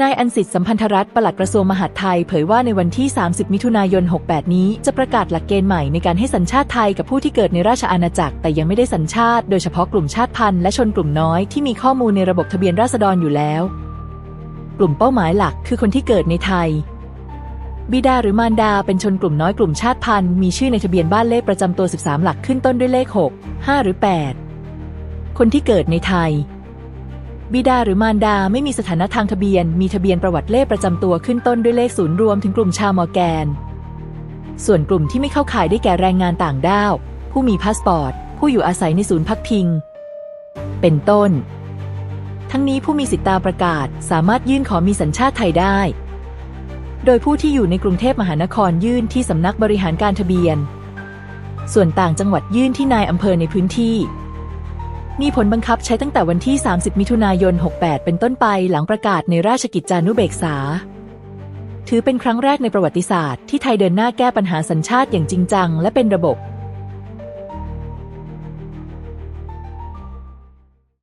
นายอันสิทธิ์สัมพันธรัตน์ปลัดกระทรวงมหาดไทย เผยว่าในวันที่ 30 มิถุนายน 68 นี้ จะประกาศหลักเกณฑ์ใหม่ในการให้สัญชาติไทยกับผู้ที่เกิดในราชอาณาจักร แต่ยังไม่ได้สัญชาติ โดยเฉพาะกลุ่มชาติพันธุ์และชนกลุ่มน้อยที่มีข้อมูลในระบบทะเบียนราษฎรอยู่แล้ว กลุ่มเป้าหมายหลักคือคนที่เกิดในไทย บิดาหรือมารดาเป็นชนกลุ่มน้อยกลุ่มชาติพันธุ์มีชื่อในทะเบียนบ้านเลขประจำตัว 13 หลักขึ้นต้นด้วยเลข 6 5 หรือ 8 คนที่เกิดในไทย บิดาหรือมารดาไม่มีสถานะทางทะเบียน มีทะเบียนประวัติเลขประจำตัวขึ้นต้นด้วยเลขศูนย์รวมถึงกลุ่มชาวมอร์แกน ส่วนกลุ่มที่ไม่เข้าข่ายได้แก่แรงงานต่างด้าว ผู้มีพาสปอร์ต ผู้อยู่อาศัยในศูนย์พักพิง เป็นต้น ทั้งนี้ผู้มีสิทธิตามประกาศ สามารถยื่นขอมีสัญชาติไทยได้ โดยผู้ที่อยู่ในกรุงเทพมหานครยื่นที่สำนักบริหารการทะเบียน ส่วนต่างจังหวัดยื่นที่นายอำเภอในพื้นที่ มีผลบังคับใช้ตั้งแต่วันที่ 30 มิถุนายน 68 เป็นต้นไปหลังประกาศในราชกิจจานุเบกษา ถือเป็นครั้งแรกในประวัติศาสตร์ที่ไทยเดินหน้าแก้ปัญหาสัญชาติอย่างจริงจังและเป็นระบบ